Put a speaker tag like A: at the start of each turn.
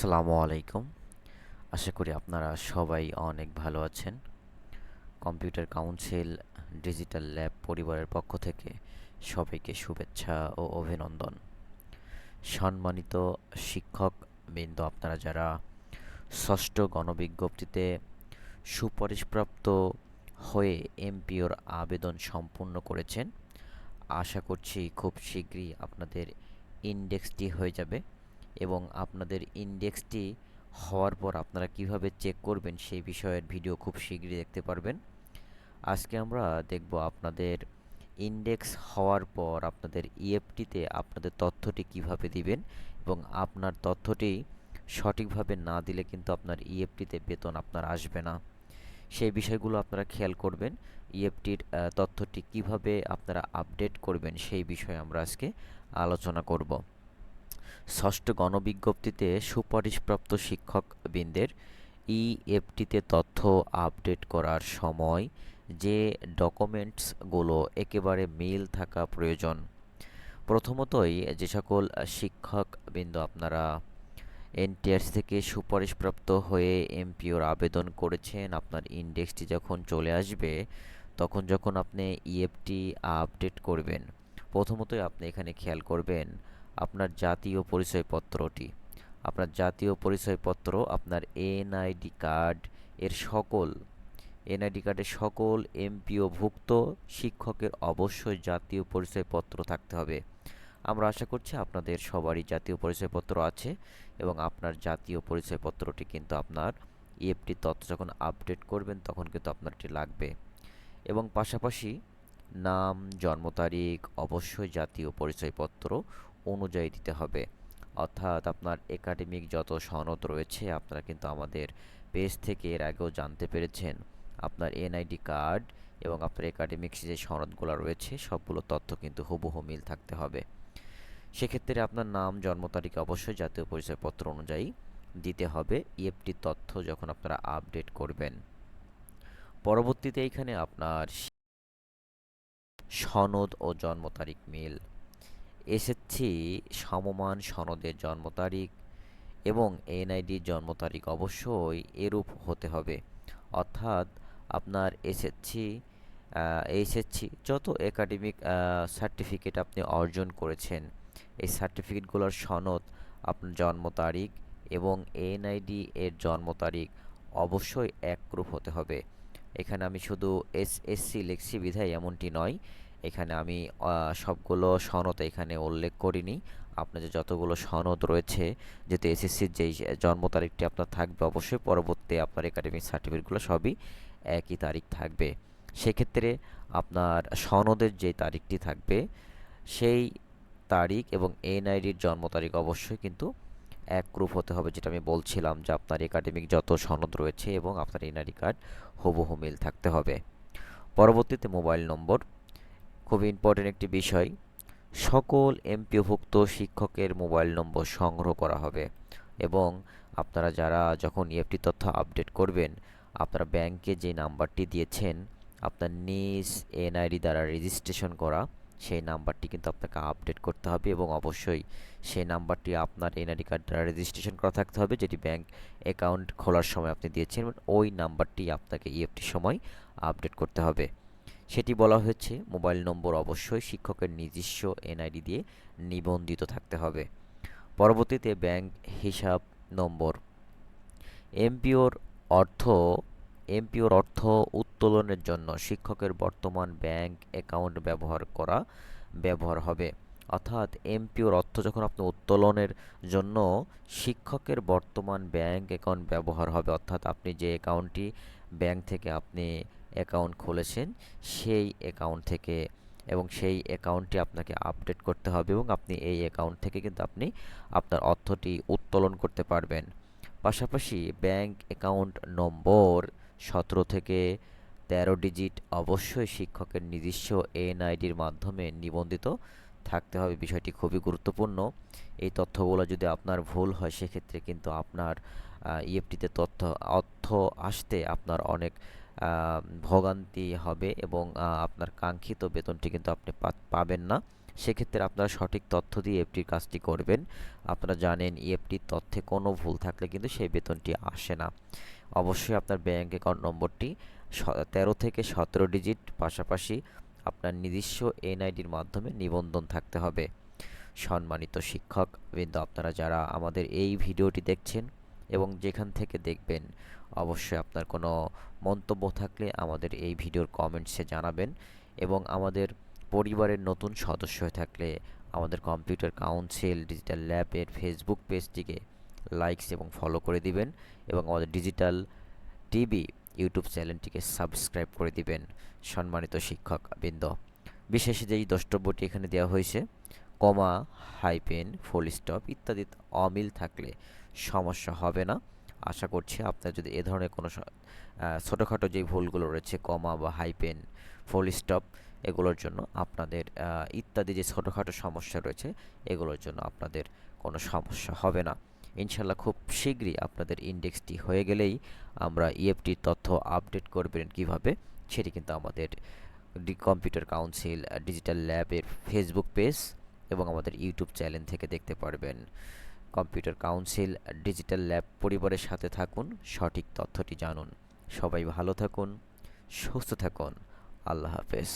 A: আসসালামু আলাইকুম। আশা করি আপনারা সবাই অনেক ভালো আছেন। কম্পিউটার কাউন্সিল ডিজিটাল ল্যাব পরিবারের পক্ষ থেকে সবাইকে শুভেচ্ছা ও অভিনন্দন। সম্মানিত শিক্ষক বৃন্দ, আপনারা যারা ষষ্ঠ গণবিজ্ঞপ্তিতে সুপারিশপ্রাপ্ত হয়ে এমপিওর আবেদন সম্পূর্ণ করেছেন, আশা করছি খুব শীঘ্রই আপনাদের ইন্ডেক্সটি হয়ে যাবে। এবং আপনাদের ইন্ডেক্সটি হওয়ার পর আপনারা কীভাবে চেক করবেন সেই বিষয়ের ভিডিও খুব শীঘ্রই দেখতে পারবেন। আজকে আমরা দেখব আপনাদের ইন্ডেক্স হওয়ার পর আপনাদের ইএফটিতে আপনাদের তথ্যটি কীভাবে দিবেন এবং আপনার তথ্যটি সঠিকভাবে না দিলে কিন্তু আপনার ইএফটিতে বেতন আপনার আসবে না। সেই বিষয়গুলো আপনারা খেয়াল করবেন ইএফটির তথ্যটি কীভাবে আপনারা আপডেট করবেন সেই বিষয়ে আমরা আজকে আলোচনা করব। ষষ্ঠ গণবিজ্ঞপ্তিতে সুপারিশপ্রাপ্ত শিক্ষকবৃন্দের ইএফটিতে তথ্য আপডেট করার সময় যে ডকুমেন্টসগুলো একেবারে মিল থাকা প্রয়োজন। প্রথমতই যে সকল শিক্ষকবৃন্দ আপনারা এনটিআরস থেকে সুপারিশপ্রাপ্ত হয়ে এমপিওর আবেদন করেছেন, আপনার ইন্ডেক্সটি যখন চলে আসবে, তখন যখন আপনি ইএফটি আপডেট করবেন, প্রথমতই আপনি এখানে খেয়াল করবেন আপনার জাতীয় পরিচয়পত্রটি। আপনার জাতীয় পরিচয়পত্র, আপনার এনআইডি কার্ড এর সকল, এনআইডি কার্ডের সকল এমপিওভুক্ত শিক্ষকের অবশ্যই জাতীয় পরিচয়পত্র থাকতে হবে। আমরা আশা করছি আপনাদের সবারই জাতীয় পরিচয়পত্র আছে এবং আপনার জাতীয় পরিচয়পত্রটি কিন্তু আপনার ইএফটি তথ্য যখন আপডেট করবেন তখন কিন্তু আপনার এটি লাগবে। এবং পাশাপাশি নাম, জন্ম তারিখ, অবশ্যই জাতীয় পরিচয়পত্র অনুযায়ী দিতে হবে। অর্থাৎ আপনার একাডেমিক যত সনদ রয়েছে, আপনারা কিন্তু আমাদের পেজ থেকে এর আগেও জানতে পেরেছেন। আপনার এনআইডি কার্ড এবং আপনার একাডেমিক যে সনদগুলো রয়েছে, সবগুলো তথ্য কিন্তু হুবহু মিল থাকতে হবে। সেক্ষেত্রে আপনার নাম, জন্ম তারিখ অবশ্যই জাতীয় পরিচয়পত্র অনুযায়ী দিতে হবে। ইএফটি তথ্য যখন আপনারা আপডেট করবেন। পরবর্তীতে এইখানে আপনার সনদ ও জন্ম তারিখ মিল এসএসসি সমমান সনদের জন্ম তারিখ এবং এনআইডির জন্ম তারিখ অবশ্যই এরূপ হতে হবে। অর্থাৎ আপনার এসএসসি এইচএসসি যত একাডেমিক সার্টিফিকেট আপনি অর্জন করেছেন, এই সার্টিফিকেটগুলোর সনদ আপনার জন্ম তারিখ এবং এনআইডি এর জন্ম তারিখ অবশ্যই একরূপ হতে হবে। এখানে আমি শুধু এসএসসি লিখছি, বিধায় এমনটি নয়। এখানে আমি সবগুলো সনদ এখানে উল্লেখ করিনি। আপনার যে যতগুলো সনদ রয়েছে যেহেতু এসএসসির যেই জন্ম তারিখটি আপনার থাকবে, অবশ্যই পরবর্তী আপনার একাডেমিক সার্টিফিকেটগুলো সবই একই তারিখ থাকবে। সেক্ষেত্রে আপনার সনদের যে তারিখটি থাকবে, সেই তারিখ এবং এনআইডির জন্ম তারিখ অবশ্যই কিন্তু একরূপ হতে হবে, যেটা আমি বলছিলাম যে আপনার একাডেমিক যত সনদ রয়েছে এবং আপনার এনআইডি কার্ড হুবহু মিল থাকতে হবে। পরবর্তীতে মোবাইল নম্বর। খুবই ইম্পর্টেন্ট একটি বিষয়। সকল এমপিওভুক্ত শিক্ষকের মোবাইল নম্বর সংগ্রহ করা হবে এবং আপনারা যারা যখন ইএফটি তথ্য আপডেট করবেন, আপনারা ব্যাংকে যে নাম্বারটি দিয়েছেন, আপনার নিজ এনআইডি দ্বারা রেজিস্ট্রেশন করা, সেই নাম্বারটি কিন্তু আপনাকে আপডেট করতে হবে এবং অবশ্যই সেই নাম্বারটি আপনার এনআইডি কার্ড দ্বারা রেজিস্ট্রেশন করা থাকতে হবে, যেটি ব্যাংক অ্যাকাউন্ট খোলার সময় আপনি দিয়েছেন, ওই নাম্বারটি আপনাকে ইএফটির সময় আপডেট করতে হবে। সেটি বলা হয়েছে, মোবাইল নম্বর অবশ্যই শিক্ষকের নিজস্ব এনআইডি দিয়ে নিবন্ধিত থাকতে হবে। পরবর্তীতে ব্যাংক হিসাব নম্বর। এমপিওর অর্থ এমপিওর অর্থ উত্তোলনের জন্য শিক্ষকের বর্তমান ব্যাংক অ্যাকাউন্ট ব্যবহার করা ব্যবহার হবে। অর্থাৎ এমপিওর অর্থ যখন আপনি উত্তোলনের জন্য শিক্ষকের বর্তমান ব্যাংক অ্যাকাউন্ট ব্যবহার হবে, অর্থাৎ আপনি যে অ্যাকাউন্টটি ব্যাংক থেকে আপনি অ্যাকাউন্ট খুলেছেন, সেই অ্যাকাউন্ট থেকে এবং সেই অ্যাকাউন্টটি আপনাকে আপডেট করতে হবে এবং আপনি এই অ্যাকাউন্ট থেকে কিন্তু আপনি আপনার অর্থটি উত্তোলন করতে পারবেন। পাশাপাশি ব্যাংক অ্যাকাউন্ট নম্বর সতেরো থেকে তেরো ডিজিট অবশ্যই শিক্ষকের নিজস্ব এনআইডির মাধ্যমে নিবন্ধিত থাকতে হবে। বিষয়টি খুবই গুরুত্বপূর্ণ। এই তথ্যগুলো যদি আপনার ভুল হয়, সেক্ষেত্রে কিন্তু আপনার ইএফটিতে তথ্য, অর্থ আসতে আপনার অনেক ভোগান্তি হবে এবং আপনার কাঙ্ক্ষিত বেতনটি কিন্তু আপনি পাবেন না। সেক্ষেত্রে আপনারা সঠিক তথ্য দিয়ে ইএফটির কাজটি করবেন। আপনারা জানেন ইএফটির তথ্যে কোনো ভুল থাকলে কিন্তু সেই বেতনটি আসে না। অবশ্যই আপনার ব্যাঙ্ক অ্যাকাউন্ট নম্বরটি তেরো থেকে সতেরো ডিজিট, পাশাপাশি আপনার নিজস্ব এনআইডির মাধ্যমে নিবন্ধন থাকতে হবে। সম্মানিত শিক্ষক বৃন্দ আপনারা যারা আমাদের এই ভিডিওটি দেখছেন এবং যেখান থেকে দেখবেন অবশ্যই আপনার কোনো মন্তব্য থাকলে আমাদের এই ভিডিওর কমেন্টসে জানাবেন এবং আমাদের পরিবারের নতুন সদস্য হয়ে থাকলে আমাদের কম্পিউটার কাউন্সিল, ডিজিটাল ল্যাবের ফেসবুক পেজটিকে লাইকস এবং ফলো করে দিবেন এবং আমাদের ডিজিটাল টিভি ইউটিউব চ্যানেলটিকে সাবস্ক্রাইব করে দিবেন। সম্মানিত শিক্ষক বৃন্দ, বিশেষ যেই দ্রষ্টব্যটি এখানে দেওয়া হয়েছে, কমা, হাইপেন, ফুল স্টপ ইত্যাদি অমিল থাকলে সমস্যা হবে না। আশা করছি আপনার যদি এ ধরনের কোনো ছোটোখাটো যে ভুলগুলো রয়েছে, কমা বা হাইপেন ফুল স্টপ এগুলোর জন্য আপনাদের ইত্যাদি যে ছোটোখাটো সমস্যা রয়েছে, এগুলোর জন্য আপনাদের কোনো সমস্যা হবে না। ইনশাল্লাহ খুব শীঘ্রই আপনাদের ইন্ডেক্সটি হয়ে গেলেই আমরা ইএফটির তথ্য আপডেট করবেন কীভাবে, সেটি কিন্তু আমাদের কম্পিউটার কাউন্সিল, ডিজিটাল ল্যাবের ফেসবুক পেজ এবং আমাদের ইউটিউব চ্যানেল থেকে দেখতে পারবেন। কম্পিউটার কাউন্সিল, ডিজিটাল ল্যাব পরিবারের সাথে থাকুন, সঠিক তথ্যটি জানুন। সবাই ভালো থাকুন, সুস্থ থাকুন। আল্লাহ হাফেজ।